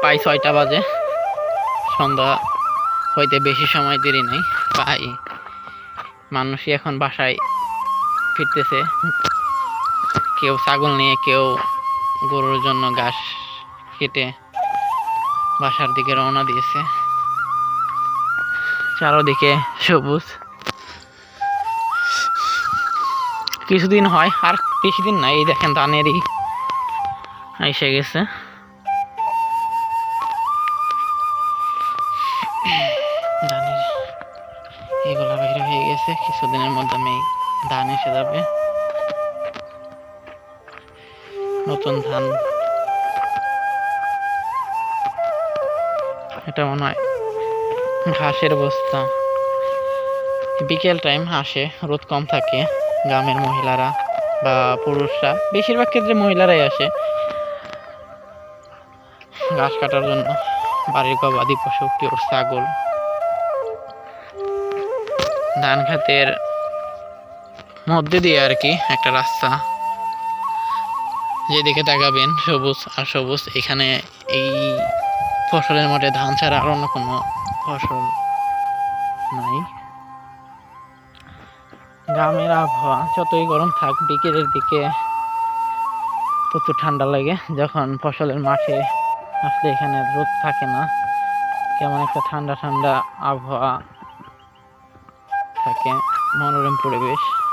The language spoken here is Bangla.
প্রায় ছয়টা বাজে। সন্ধ্যা হইতে বেশি সময় দেরি নেই। প্রায় মানুষই এখন বাসায় ফিরতেছে। কেউ ছাগল নিয়ে, কেউ গরুর জন্য ঘাস কেটে বাসার দিকে রওনা দিয়েছে। চারোদিকে সবুজ। কিছুদিন হয়, আর কিছুদিন নাই। এই দেখেন, ধানেরই এসে গেছে। এগুলা বাইরে হয়ে গেছে, কিছুদিনের মধ্যে আমি ধান এসে যাবে। নতুন ধান। এটা মনে হয় ঘাসের বস্তা। বিকেল টাইম আসে রোদ কম থাকে, গ্রামের মহিলারা বা পুরুষরা, বেশিরভাগ ক্ষেত্রে মহিলারাই আসে ঘাস কাটার জন্য। বাড়ির গবাদি পশু কেউ ছাগল। ধান খাতের মধ্যে দিয়ে আর কি একটা রাস্তা। যেদিকে তাকাবেন, সবুজ আর সবুজ, এখানে এই ফসলের মাঠে ধান ছাড়া আর অন্য কোনো ফসল নাই। গ্রামের আবহাওয়া, যতই গরম থাক, বিকেলের দিকে প্রচুর ঠান্ডা লাগে। যখন ফসলের মাঠে আসলে এখানে রোদ থাকে না, কেমন একটা ঠান্ডা ঠান্ডা আবহাওয়া মনোরম পরিবেশ।